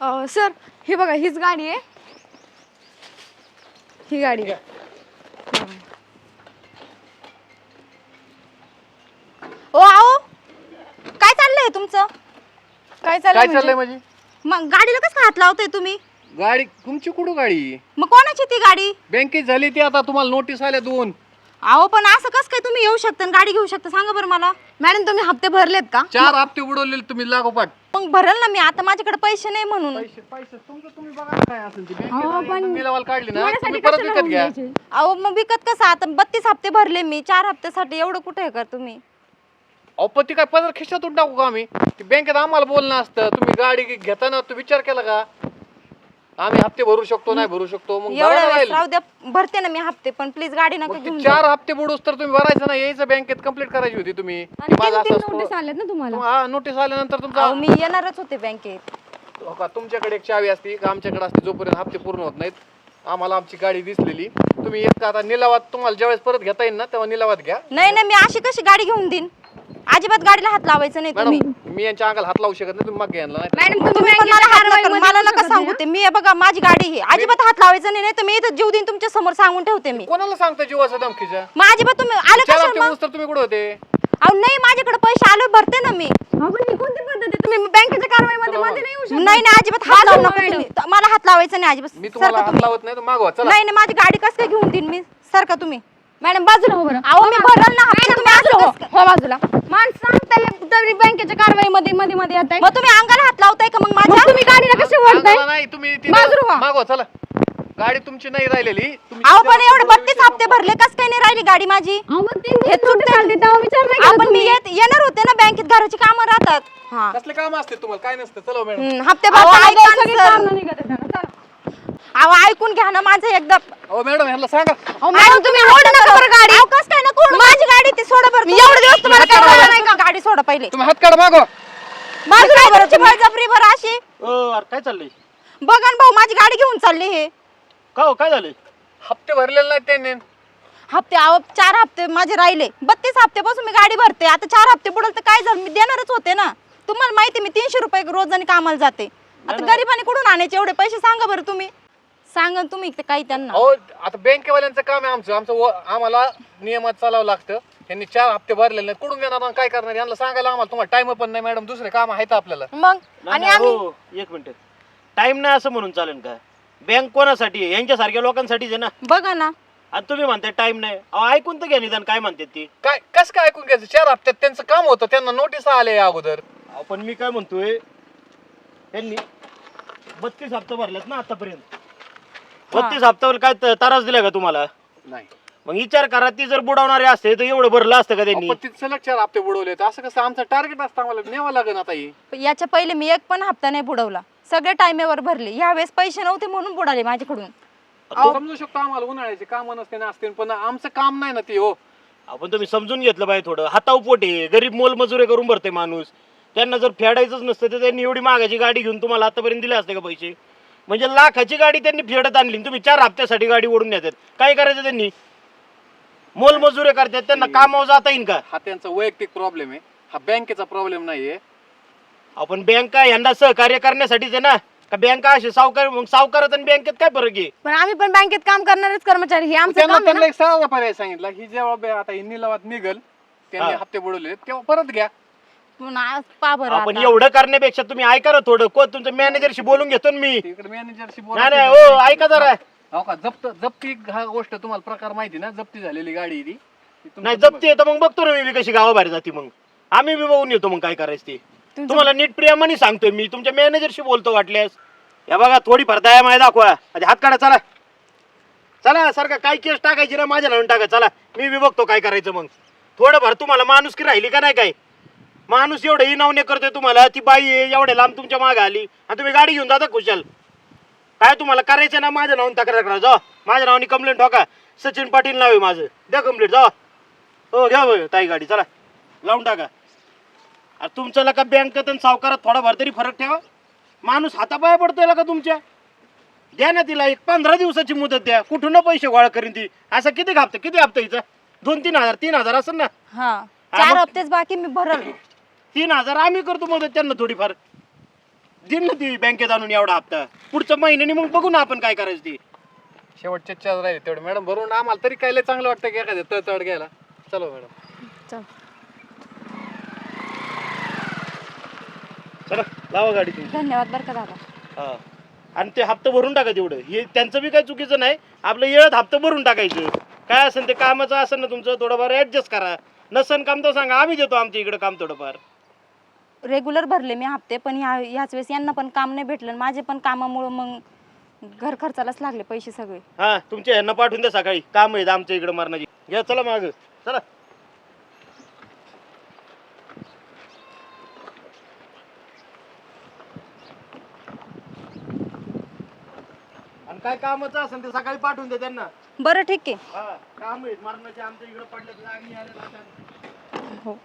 अं, sir हे बघा हीच गाडी आहे. ही गाडी ओ आओ काय चाललंय तुमचं? काय काय चाललंय चाललंय म्हणजे? म्हणजे? मग गाडीला कसं हात लावताय तुम्ही? गाडी तुमची कुठं गाडी? मग कोणाची ती गाडी? बँकेत झाली ती आता तुम्हाला नोटीस आल्या दोन. अहो पण असं कसं काय तुम्ही येऊ शकता आणि गाडी घेऊ शकता? सांगा बरं मला. मॅडम तुम्ही हप्ते भरलेत का? चार हप्ते उडवलेले तुम्ही लागोपाठ. मग भरल ना मी आता माझ्याकडे पैसे नाही म्हणून. पैसे पैसे तुमचं तुम्ही बघा ना काय असेल ती. बँकेत निलावाला काढली ना तुम्ही थोड्यासाठी परत कशाला विकत घ्या? अहो मग विकत कसं? आता बत्तीस हप्ते भरले मी चार हप्त्यासाठी एवढं कुठे हे कर तुम्ही? अहो पण ती काय पदर खिशातून टाकू का आम्ही? ती बँकेत आम्हाला बोलणं असतं तुम्ही गाडी घेताना तू विचार केला का? आम्ही हप्ते भरू शकतो नाही भरू शकतो. मग भरायला राहू द्या भरते ना मी हप्ते पण प्लीज गाडी नका मग घेऊन ते जाऊ. चार हप्ते बुडूस तर तुम्ही भरायचं ना यायचं बँकेत कंप्लीट करायची होती तुम्ही. की माझं तीन असं नोटीस आल्यात ना तुम्हाला? हा नोटीस आल्यानंतर तुमचा अहो मी येणारच होते बँकेत. हो का? तुमच्याकडे एक चावी असते का आमच्याकडे असते जोपर्यंत हप्ते पूर्ण होत नाहीत? आम्हाला आमची गाडी दिसलेली. तुम्ही एक आता निलावात तुम्हाला ज्यावेळेस परत घेता येईल ना तेव्हा निलावात घ्या. नाही नाही मी अशी कशी गाडी घेऊन देईन? अजिबात गाडीला हात लावायचं नाही तुम्ही. मॅडम मी यांच्या अंगाला हात लावू शकत नाही तुम्ही मग घ्यायला नाही मॅडम तुम्ही तुम्ही पण बँकेच्या मला हात नका मला सांगू ते. मी हे बघा माझी गाडी आहे. अजिबात हात लावायचं नाही नाही तर मी इथं जीव देईन तुमच्यासमोर सांगून ठेवते मी. कोणाला सांगता जीवाचा धमकीच्या मग अजिबात तुम्ही आले चार कशाला हप्ते मग? बुडूस तर तुम्ही कुठे होते? अहो नाही माझ्याकडे पैसे आले भरते ना मी. हा? कोणती पद्धत आहे? तुम्ही बँकेच्या कारवाईमध्ये मध्ये नाही येऊ शकत. नाही नाही अजिबात हात लावू नका. मला हात लावायचं नाही अजिबात. मी तुम्हाला हात तुम्ही. लावत नाही तर मागवा चला. नाही नाही माझी गाडी कसं काय घेऊन देईन मी? सारखा तुम्ही. मॅडम बाजूला हो बरं अहो मी भरल ना हप्ते, मॅडम तुम्ही असं हो. हो बाजूला. माणसं सांगताय तरी बँकेच्या कारवाईमध्ये मध्ये मध्ये येत आहे मग तुम्ही अंगाला हात लावताय का मग माझ्या? तुम्ही गाडीला वळताय? अंगाला नाही तुम्ही तिथं- बाजूला व्हा. मागवा चला. गाडी तुमची नाही राहिलेली. तुम्ही अहो पण एवढे बत्तीस हप्ते. भरले कस काय नाही राहिली गाडी माझी? अहो, मग तीन हे दिवस नोटीस चुकतंय. आली तेव्हा विचार नाही केला आपण मी तुम्ही? येत येणार होते ना बँकेत घराची कामं राहतात. हा. कसले काम असते तुम्हाला? काय नसतं. चला मॅडम. हम्म, हप्ते अहो, भरता आम्हाला ऐका ना सगळी सर. कामं निघत आहेत ना, चला. अहो ऐकून घ्या ना माझं एकदा. अहो मॅडम ह्यांना सांगा. अहो, मॅडम तुम्ही ओढू नका बरं गाडी. अहो, कसं काय माझी गाडी ती सोडा बरं. एवढे दिवस तुम्हाला काय बोललं नाही का? गाडी सोडा पहिले. तुम्ही हात काढा मागवा बाजूला बरं बळजबरी बरं अशी? अ, अरे काय चाललंय? बघा ना भाऊ माझी गाडी घेऊन चालली हे. का हो काय झालंय? हप्ते भरलेले नाहीत त्यांनी. हप्ते अहो चार हप्ते माझे राहिले. बत्तीस हप्त्यापासून मी गाडी भरते. आता चार हप्ते बुडल तर काय झालं? मी देणारच होते ना. तुम्हाला माहिती आहे, मी तीनशे रुपये रोजाने कामाला जाते. आता गरिबाने कुठून आणायचे? एवढे पैसे सांगा बरं तुम्ही. सांगा ना तुम्ही काही त्यांना. अहो आता बँकेवाल्यांचं काम आहे आमचं. आमचं व- आम्हाला नियमात चालावं लागतं. यांनी चार हप्ते भरलेले नाहीत. कुठून देणार आणि काय करणार? यांना सांगायला आम्हाला तुम्हाला टाइम पण नाही मॅडम दुसरे काम आहेत आपल्याला. मग? नाही, आणि नाही, आम्ही हो एक मिनिट टाइम नाही असं म्हणून चालेल का? बँक कोणासाठी? आहे यांच्यासारख्या लोकांसाठीच आहे ना? बघा ना. आणि तुम्ही म्हणताय टाइम नाही. अहो ऐकून तर घ्या निदान काय म्हणतात ती. काय कसं काय ऐकून घ्यायचं? चार हप्त्यात त्यांचं काम होतं. त्यांना नोटीस आले अगोदर. अहो, पण मी काय म्हणतोय त्यांनी बत्तीस हप्ता भरलेत ना आतापर्यंत. बत्तीस हप्त्यावर काय त- त्रास दिलाय का तुम्हाला? नाही. मग विचार करा ती जर बुडवणारे असते तर एवढं भरलं असतं का त्यांनी? सलग चार हप्ते बुडवले असं कसं आमचं टार्गेट असतं आम्हाला न्यावं लागेल आता ही याच्या पहिले मी एक पण हप्ता नाही बुडवला. सगळे टाइमेवर भरले. यावेळेस पैसे नव्हते म्हणून बुडाले माझ्याकडून. समजू शकतो आम्हाला उन्हाळ्याचे काम नसते ना असते पण आमचं काम नाही ना ते हो. आपण तुम्ही समजून घेतलं पाहिजे थोडं. हाताव पोटे गरीब मोलमजुरे करून भरते माणूस. त्यांना जर फेडायचंच नसतं तर त्यांनी एवढी मागाची गाडी घेऊन तुम्हाला आतापर्यंत दिले असते का पैसे? म्हणजे लाखाची गाडी त्यांनी फेडत आणली आणि तुम्ही चार हप्त्यासाठी गाडी ओढून नेतात. काय करायचं त्यांनी? मोलमजुरे करतात त्यांना कामावर जाता येईल का? हा त्यांचा वैयक्तिक प्रॉब्लेम आहे. हा बँकेचा प्रॉब्लेम नाहीये. आपण बँका यांना सहकार्य करण्यासाठीच आहे ना? का बँका असे सावकार मग सावकारात आणि बँकेत काय फरक आहे? पण आम्ही पण बँकेत काम करणारेच कर्मचारी हे आमचं त्यांना काम आहे त्यांना एक साधा पर्याय सांगितला ही जेव्हा बे- आता ही निलावात निघल त्यांनी हा. हप्ते बुडवले तेव्हा परत घ्या. पुन्हा पा बरं आपण आता. एवढं करण्यापेक्षा तुम्ही ऐका ना थोडं. को तुमच्या मॅनेजरशी बोलून घेतो ना मी. तिकडे मॅनेजरशी नाही नाही हो ऐका जरा. हो का? जप्त जप्ती हा गोष्ट तुम्हाला प्रकार माहिती ना? जप्ती झालेली गाडी आहे ती. नाही जप्ती येतं मग बघतो ना मी बी कशी गावाबाहेर जाते मग. आम्ही बी बघून येतो मग काय करायचं ते. तुम्हाला नीट प्रियामाने सांगतोय मी. तुमच्या मॅनेजरशी बोलतो वाटल्यास. या बघा थोडी भरताय माय दाखवा. आधी हात काढा चला. चला सारखं काय केस टाकायची ना माझ्या नावून टाका. चला मी बी बघतो काय करायचं मग. थोडं भर तुम्हाला माणूस की राहिली का नाही काय? माणूस एवढं इनावणे करतोय तुम्हाला ती बाई आहे, एवढ्या लांब तुमच्या मागे आली. आणि तुम्ही गाडी घेऊन जाता खुशाल. काय तुम्हाला करायचं ना माझ्या नावून तक्रार करा जा. माझ्या नावाने कंप्लेंट ठोका. सचिन पाटील नाव आहे माझं. द्या कंप्लेंट जा. हो घ्या बरं, ताई गाडी चला. लावून टाका. अरे तुमचं का बँकेत आणि सावकारात थोडाफार तरी फरक ठेवा. माणूस हातापाया पडतोय का तुमच्या. द्या ना तिला एक पंधरा दिवसाची मुदत द्या. कुठून ना पैसे गोळा करीन ती. असं किती हप्ता किती हप्ता हिचा? दोन तीन हजार तीन हजार असेल ना. हा. हा, चार मग- हप्तेच बाकी मी भरल. तीन हजार आम्ही करतो मदत त्यांना थोडीफार. देईन ना ती बँकेत आणून एवढा हप्ता. पुढच्या महिन्याने मग बघू ना आपण काय करायचं ते. शेवटचे चार राहिले तेवढे. मॅडम भरून आम्हाला तरी काय लय चांगलं वाटतं की एखाद्या तळ तळ घ्यायला? चलो मॅडम. चल. चला लावा गाडी तुम्ही. धन्यवाद बरं का दादा. हा. आणि ते हप्ता भरून टाका तेवढं. हे त्यांचं बी काही चुकीचं नाही. आपलं येळत हप्ता भरून टाकायचं. काय असेल ते कामाचं असेल ना तुमचं थोडंफार ऍडजस्ट करा. नसन काम तर सांगा आम्ही देतो आमच्या इकडे काम थोडंफार. रेग्युलर भरले मी हप्ते पण ह्या ह्याच वेळेस यांना पण काम नाही भेटलं आणि माझे पण कामामुळं मग घर खर्चालाच लागले पैसे सगळे. हा तुमच्या ह्यांना पाठवून द्या सकाळी. काम आहेत आमच्या इकडे मारण्याची घ्या चला माग. चला. आणि काय कामाचं असेल ते सकाळी पाठवून द्या त्यांना. बरं ठीक आहे. हा काम आहेत. मरणाचे आमच्या इकडे पडले तर आम्ही आले. हो.